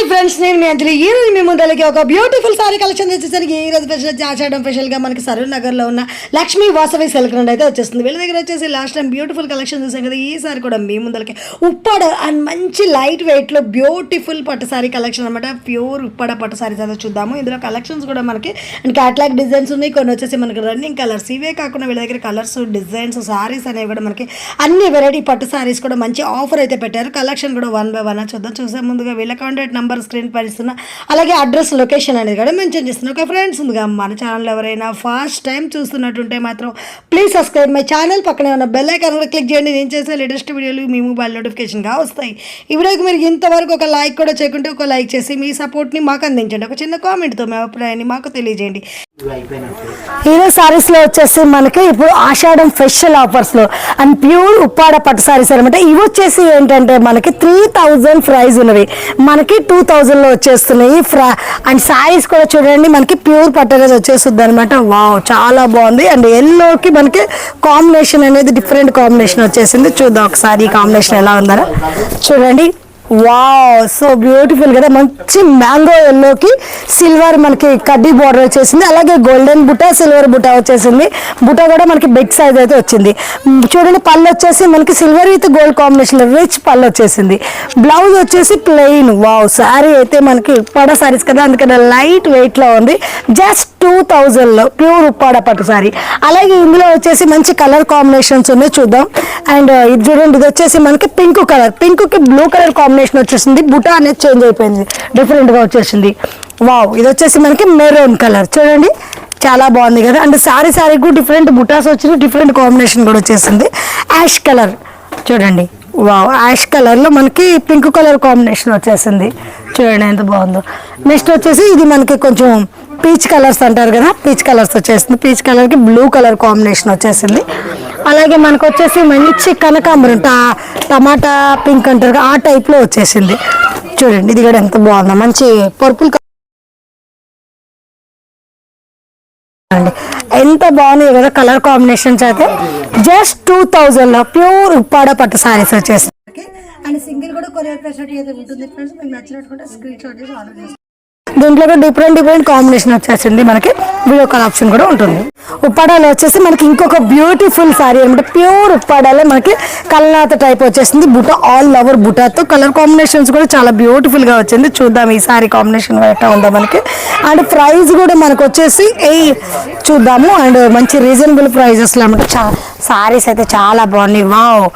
Hi friends నేను మీ అంజలి. ఈ రోజు మీ ముందరికి ఒక బ్యూటిఫుల్ సారీ కలెక్షన్ తెచ్చేసరికి ఈ రోజు స్పెషల్ ఆచడం స్పెషల్గా మనకి సరూర్ నగర్లో ఉన్న లక్ష్మీ వాసవి సిల్క్ నుండి అయితే వచ్చేస్తుంది. వీళ్ళ దగ్గర వచ్చేసి లాస్ట్ టైం బ్యూటిఫుల్ కలెక్షన్ చూసాం కదా ఈసారి కూడా మీ ముందరికి ఉప్పాడ అండ్ మంచి లైట్ వెయిట్లో బ్యూటిఫుల్ పట్టు సారీ కలెక్షన్ అనమాట ప్యూర్ ఉప్పాడ పట్టు సారీస్ అయితే చూద్దాము. ఇందులో కలెక్షన్స్ కూడా మనకి అండ్ క్యాట్లాగ్ డిజైన్స్ ఉన్నాయి. కొన్ని వచ్చేసి మనకి రన్నింగ్ కలర్స్ ఇవే కాకుండా వీళ్ళ దగ్గర కలర్స్ డిజైన్స్ సారీస్ అనేవి కూడా మనకి అన్ని వెరైటీ పట్టు సారీస్ కూడా మంచి ఆఫర్ అయితే పెట్టారు. కలెక్షన్ కూడా వన్ బై వన్ చూద్దాం. చూసే ముందుగా వీళ్ళ కాంటాక్ట్ నెంబర్ స్క్రీన్ పరిస్తున్నా అలాగే అడ్రస్ లొకేషన్ అనేది కూడా మెన్షన్ చేస్తున్నా ఓకే ఫ్రెండ్స్ ముందుగా మన ఛానల్ ఎవరైనా ఫస్ట్ టైం చూస్తున్నట్టుంటే మాత్రం ప్లీజ్ సబ్స్క్రైబ్ మై ఛానల్ పక్కనే ఉన్న బెల్ ఐకాన్ కూడా క్లిక్ చేయండి. నేను చేసే లేటెస్ట్ వీడియోలు మీ మొబైల్ నోటిఫికేషన్గా వస్తాయి. ఈ వీడియోకి మీరు ఇంతవరకు ఒక లైక్ కూడా చేయకుంటే ఒక లైక్ చేసి మీ సపోర్ట్ని మాకు అందించండి. ఒక చిన్న కామెంట్తో మీ అభిప్రాయాన్ని మాకు తెలియజేయండి. హీరో సారీస్లో వచ్చేసి మనకి ఇప్పుడు ఆషాఢం ఫెషల్ ఆఫర్స్లో అండ్ ప్యూర్ ఉప్పాడ పట్టు సారీస్ అనమాట ఇవి వచ్చేసి ఏంటంటే మనకి త్రీ థౌజండ్ ప్రైజ్ ఉన్నవి. మనకి టూ థౌజండ్లో వచ్చేస్తున్నాయి ఫ్రా అండ్ సారీస్ కూడా చూడండి మనకి ప్యూర్ పట్టు అనేది వచ్చేస్తుంది అనమాట వావ్ చాలా బాగుంది. అండ్ ఎల్లోకి మనకి కాంబినేషన్ అనేది డిఫరెంట్ కాంబినేషన్ వచ్చేసింది. చూద్దాం ఒకసారి ఈ కాంబినేషన్ ఎలా ఉందరా చూడండి. వావ్ సో బ్యూటిఫుల్ కదా. మంచి మ్యాంగో ఎల్లోకి సిల్వర్ మనకి కడ్డీ బార్డర్ వచ్చేసింది. అలాగే గోల్డెన్ బుట్ట సిల్వర్ బుట్ట వచ్చేసింది. బుట్ట కూడా మనకి బిగ్ సైజ్ అయితే వచ్చింది. చూడండి పళ్ళు వచ్చేసి మనకి silver with gold combination rich పళ్ళు వచ్చేసింది. బ్లౌజ్ వచ్చేసి ప్లెయిన్ వావ్ శారీ అయితే మనకి పడ సారీస్ కదా. అందుకని లైట్ వెయిట్లో ఉంది. జస్ట్ టూ థౌజండ్లో ప్యూర్ ఉప్పాడ పట్టు సారీ. అలాగే ఇందులో వచ్చేసి మంచి కలర్ కాంబినేషన్స్ ఉన్నాయి చూద్దాం. అండ్ ఇది చూడండి ఇది వచ్చేసి మనకి పింక్ కలర్. పింక్కి బ్లూ కలర్ కాంబినేషన్ వచ్చేసింది. బుటా అనేది చేంజ్ అయిపోయింది. డిఫరెంట్గా వచ్చేసింది. వావ్ ఇది వచ్చేసి మనకి మెరూన్ కలర్. చూడండి చాలా బాగుంది కదా. అండ్ సారీ కూడా డిఫరెంట్ బుటాస్ వచ్చిన డిఫరెంట్ కాంబినేషన్ కూడా వచ్చేసింది. Ash colour. చూడండి. వావ్ యాష్ కలర్లో మనకి పింక్ కలర్ కాంబినేషన్ వచ్చేసింది. చూడండి ఎంత బాగుందో. నెక్స్ట్ వచ్చేసి ఇది మనకి కొంచెం పీచ్ కలర్స్ అంటారు కదా పీచ్ కలర్స్ వచ్చేసింది. పీచ్ కలర్కి బ్లూ కలర్ కాంబినేషన్ వచ్చేసింది. అలాగే మనకు వచ్చేసి మంచి కనకాంబరం టా టమాటా పింక్ అంటారు ఆ టైప్లో వచ్చేసింది. చూడండి ఇది కూడా ఎంత బాగుందో. మంచి పర్పుల్ అండి ఎంత బాగున్నాయి కదా కలర్ కాంబినేషన్స్ అయితే. జస్ట్ టూ థౌజండ్లో ప్యూర్ ఉప్పాడ పట్టు సారీస్ వచ్చేసి. అండ్ సింగిల్ కూడా కొరియర్ ఫెసిలిటీ అయితే ఉంటుంది ఫ్రెండ్స్ మీకు నచ్చినట్టుకుంటే స్క్రీన్ షాట్ చేసి ఆర్డర్ చేసుకోండి దీంట్లో కూడా డిఫరెంట్ డిఫరెంట్ కాంబినేషన్ వచ్చేసింది. మనకి వీడియో కాల్ ఆప్షన్ కూడా ఉంటుంది. ఉప్పాడాలో వచ్చేసి మనకి ఇంకొక బ్యూటిఫుల్ సారీ అనమాట ప్యూర్ ఉప్పాడాలో మనకి కల్నాథ టైప్ వచ్చేసింది. బుట్ట ఆల్ ఓవర్ బుటాతో కలర్ కాంబినేషన్స్ కూడా చాలా బ్యూటిఫుల్గా వచ్చింది. చూద్దాం ఈ సారీ కాంబినేషన్ ఎట్లా ఉందో మనకి. అండ్ ప్రైస్ కూడా మనకు వచ్చేసి ఏ చూద్దాము. అండ్ మంచి రీజనబుల్ ప్రైజెస్లో అనమాట చా సారీస్ అయితే చాలా బాగున్నాయి. వావ్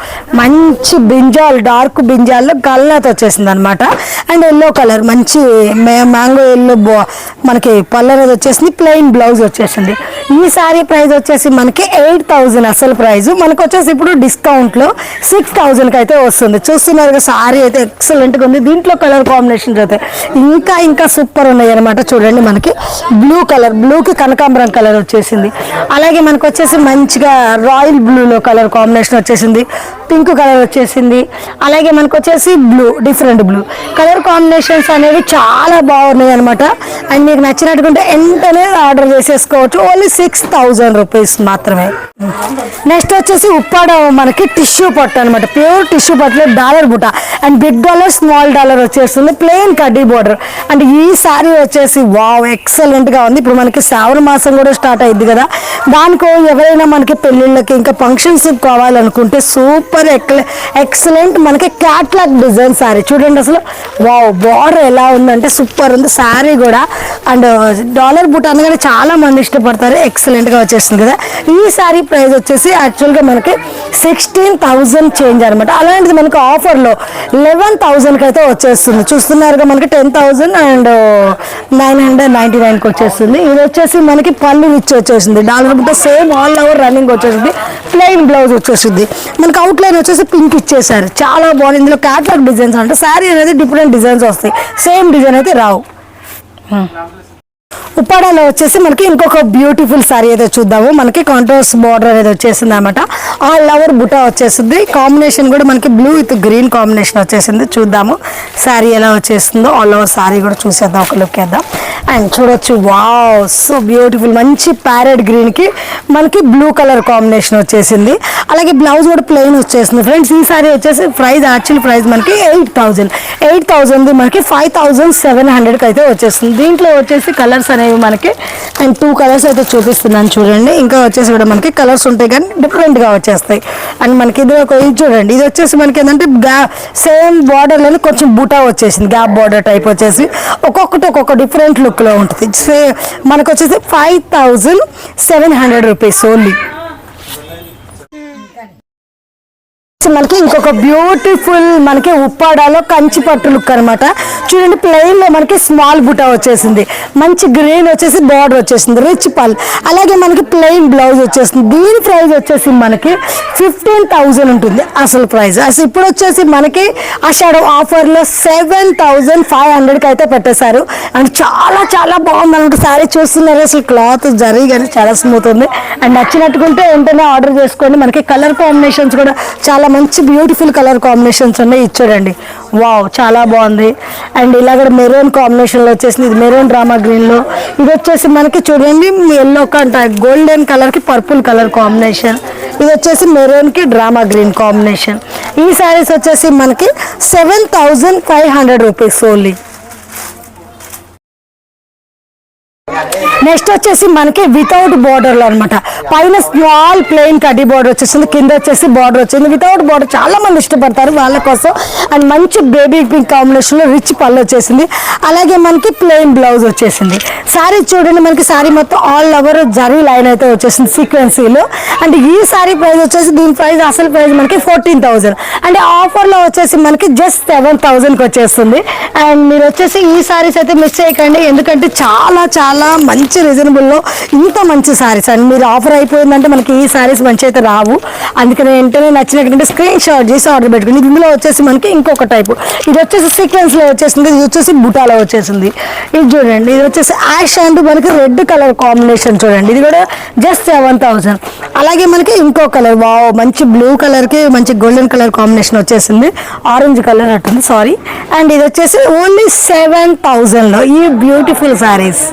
మంచి బింజాల్ డార్క్ బింజాల్లో గల్నాథ్ వచ్చేసింది అనమాట అండ్ ఎల్లో కలర్ మంచి మ్యాంగో ఎల్లో బో మనకి పళ్ళు అనేది వచ్చేసింది ప్లెయిన్ బ్లౌజ్ వచ్చేసింది. ఈ సారీ ప్రైస్ వచ్చేసి మనకి ఎయిట్ థౌజండ్ అసలు ప్రైస్ మనకు వచ్చేసి ఇప్పుడు డిస్కౌంట్లో సిక్స్ థౌజండ్కి అయితే వస్తుంది. చూస్తున్నారు కదా సారీ అయితే ఎక్సలెంట్గా ఉంది. దీంట్లో కలర్ కాంబినేషన్స్ అయితే ఇంకా ఇంకా సూపర్ ఉన్నాయి అనమాట చూడండి మనకి బ్లూ కలర్ బ్లూకి కనకాంబరం కలర్ వచ్చేసింది. అలాగే మనకు వచ్చేసి మంచిగా రాయల్ బ్లూలో కలర్ కాంబినేషన్ వచ్చేసింది. పింక్ కలర్ వచ్చేసింది. అలాగే మనకు వచ్చేసి blue different blue. Colour combinations అనేవి చాలా బాగున్నాయి అనమాట అండ్ మీకు నచ్చినట్టుకుంటే వెంటనే ఆర్డర్ చేసేసుకోవచ్చు. ఓన్లీ సిక్స్ థౌజండ్ రూపీస్ మాత్రమే. నెక్స్ట్ వచ్చేసి ఉప్పాడ మనకి టిష్యూ పట్టు అనమాట ప్యూర్ టిష్యూ పట్టులో డాలర్ బుట్ట and big dollar small dollar వచ్చేస్తుంది. ప్లెయిన్ కడ్డీ బోర్డర్. అండ్ ఈ సారీ వచ్చేసి వావ్ ఎక్సలెంట్గా ఉంది. ఇప్పుడు మనకి శ్రావణ మాసం కూడా స్టార్ట్ అయింది కదా. దానికో ఎవరైనా మనకి పెళ్ళిళ్ళకి ఇంకా ఫంక్షన్స్ కావాలనుకుంటే సూపర్ సూపర్ ఎక్సలెంట్ మనకి క్యాట్లాగ్ డిజైన్ శారీ చూడండి అసలు. వావ్ బార్డర్ ఎలా ఉందంటే సూపర్ ఉంది. శారీ కూడా. అండ్ డాలర్ బుట్ట అనగానే చాలా మంది ఇష్టపడతారు. ఎక్సలెంట్గా వచ్చేస్తుంది కదా. ఈ శారీ ప్రైస్ వచ్చేసి యాక్చువల్గా మనకి సిక్స్టీన్ థౌజండ్ చేంజ్ అనమాట అలాంటిది మనకు ఆఫర్లో లెవెన్ థౌజండ్కి అయితే వచ్చేస్తుంది. చూస్తున్నారుగా మనకి ten thousand and nine hundred ninety నైన్కి వచ్చేస్తుంది. ఇది వచ్చేసి మనకి పళ్ళు ఇచ్చి వచ్చేసింది. డాలర్ బుట్ట సేమ్ ఆల్ ఓవర్ రన్నింగ్ వచ్చేసింది. ప్లెయిన్ బ్లౌజ్ వచ్చేసింది. మనకి అవుట్ లైన్ వచ్చేసి పింక్ ఇచ్చేసారు చాలా బాగుంది. ఇందులో క్యాట్లాగ్ డిజైన్స్ అంటే శారీ అనేది డిఫరెంట్ డిజైన్స్ వస్తాయి. సేమ్ డిజైన్ అయితే రావు. Hmm. ఉప్పాడలో వచ్చేసి మనకి ఇంకొక బ్యూటిఫుల్ సారీ అయితే చూద్దాము. మనకి కాంట్రాస్ బార్డర్ అనేది వచ్చేసింది అనమాట ఆల్ ఓవర్ బుటా వచ్చేసింది. కాంబినేషన్ కూడా మనకి బ్లూ విత్ గ్రీన్ కాంబినేషన్ వచ్చేసింది. చూద్దాము. సారీ ఎలా వచ్చేస్తుందో ఆల్ ఓవర్ శారీ కూడా చూసేద్దాం. ఒక లుక్ వేద్దాం. అండ్ చూడొచ్చు. వావ్ సో బ్యూటిఫుల్ మంచి ప్యారెట్ గ్రీన్కి మనకి బ్లూ కలర్ కాంబినేషన్ వచ్చేసింది. అలాగే బ్లౌజ్ కూడా ప్లెయిన్ వచ్చేసింది. ఫ్రెండ్స్ ఈ సారీ వచ్చేసి ప్రైస్ యాక్చువల్ ప్రైస్ మనకి ఎయిట్ థౌజండ్ ఎయిట్ థౌజండ్ మనకి ఫైవ్ థౌజండ్ సెవెన్ హండ్రెడ్కి అయితే వచ్చేస్తుంది. దీంట్లో వచ్చేసి కలర్స్ అనేవి మనకి అండ్ టూ కలర్స్ అయితే చూపిస్తున్నాను చూడండి. ఇంకా వచ్చేసి కూడా మనకి కలర్స్ ఉంటాయి కానీ డిఫరెంట్గా వచ్చేస్తాయి. అండ్ మనకి ఇది ఒక ఇది చూడండి. ఇది వచ్చేసి మనకి ఏంటంటే గ్యా సేమ్ బార్డర్లోనే కొంచెం బుటా వచ్చేసింది. గ్యాప్ బార్డర్ టైప్ వచ్చేసి. ఒక్కొక్కటి ఒక్కొక్క డిఫరెంట్ లుక్లో ఉంటుంది. సే మనకు వచ్చేసి five thousand seven hundred rupees only మనకి ఇంకొక బ్యూటిఫుల్ మనకి ఉప్పాడాలో కంచి పట్టు లుక్ అనమాట చూడండి ప్లెయిన్లో మనకి స్మాల్ బుటా వచ్చేసింది. మంచి గ్రీన్ వచ్చేసి బార్డర్ వచ్చేసింది రిచ్ పల్ అలాగే మనకి ప్లెయిన్ బ్లౌజ్ వచ్చేసింది. దీని ప్రైస్ వచ్చేసి మనకి ఫిఫ్టీన్ థౌజండ్ ఉంటుంది అసలు ప్రైస్ అసలు ఇప్పుడు వచ్చేసి మనకి ఆ షాడో ఆఫర్లో సెవెన్ థౌజండ్ ఫైవ్ హండ్రెడ్కి అయితే పెట్టేశారు. అండ్ చాలా చాలా బాగుంది అనమాట శారీ చూస్తున్నారు అసలు క్లాత్ జరీ కానీ చాలా స్మూత్ ఉంది. అండ్ నచ్చినట్టుకుంటే వెంటనే ఆర్డర్ చేసుకోండి. మనకి కలర్ కాంబినేషన్స్ కూడా చాలా మంచి బ్యూటిఫుల్ కలర్ కాంబినేషన్స్ ఉన్నాయి ఇచ్చాడండి. వావ్ చాలా బాగుంది. అండ్ ఇలా కూడా మెరూన్ కాంబినేషన్లో వచ్చేసింది. ఇది మెరూన్ డ్రామా గ్రీన్లో ఇది వచ్చేసి మనకి చూడండి ఎల్లో కంట గోల్డెన్ కలర్కి పర్పుల్ కలర్ కాంబినేషన్ ఇది వచ్చేసి మెరూన్కి డ్రామా గ్రీన్ కాంబినేషన్ ఈ శారీస్ వచ్చేసి మనకి seven thousand five hundred rupees only next వచ్చేసి మనకి వితౌట్ బార్డర్లో అనమాట పైన స్మాల్ ప్లెయిన్ కడ్డీ బార్డర్ వచ్చేసింది. కింద వచ్చేసి బార్డర్ వచ్చింది. వితౌట్ బార్డర్ చాలా మంది ఇష్టపడతారు వాళ్ళ కోసం. అండ్ మంచి బేబీ పింక్ కాంబినేషన్లో రిచ్ పళ్ళు వచ్చేసింది. అలాగే మనకి ప్లెయిన్ బ్లౌజ్ వచ్చేసింది. సారీ చూడండి మనకి సారీ మొత్తం ఆల్ ఓవర్ జరీ లైన్ అయితే వచ్చేసింది సీక్వెన్సీలో అండ్ ఈ సారీ ప్రైస్ వచ్చేసి దీని ప్రైస్ అసలు ప్రైస్ మనకి ఫోర్టీన్ థౌజండ్ అంటే ఆఫర్లో వచ్చేసి మనకి జస్ట్ సెవెన్ థౌజండ్కి వచ్చేస్తుంది. అండ్ మీరు వచ్చేసి ఈ సారీస్ అయితే మిస్ చేయకండి. ఎందుకంటే చాలా చాలా మంచి మంచి రీజనబుల్లో ఇంత మంచి సారీస్ అండ్ మీరు ఆఫర్ అయిపోయిందంటే మనకి ఈ సారీస్ మంచి అయితే రావు. అందుకని వెంటనే నచ్చినటువంటి స్క్రీన్ షాట్ చేసి ఆర్డర్ పెట్టుకుని ఇందులో వచ్చేసి మనకి ఇంకొక టైపు ఇది వచ్చేసి సీక్వెన్స్లో వచ్చేసింది. ఇది వచ్చేసి బుటాలో వచ్చేసింది. ఇది చూడండి. ఇది వచ్చేసి యాష్ అండ్ మనకి రెడ్ కలర్ కాంబినేషన్ చూడండి. ఇది కూడా జస్ట్ సెవెన్ థౌసండ్ అలాగే మనకి ఇంకో కలర్ వావ్ మంచి బ్లూ కలర్కి మంచి గోల్డెన్ కలర్ కాంబినేషన్ వచ్చేసింది. ఆరెంజ్ కలర్ అట్టుంది. సారీ అండ్ ఇది వచ్చేసి ఓన్లీ సెవెన్ థౌజండ్లో ఈ బ్యూటిఫుల్ సారీస్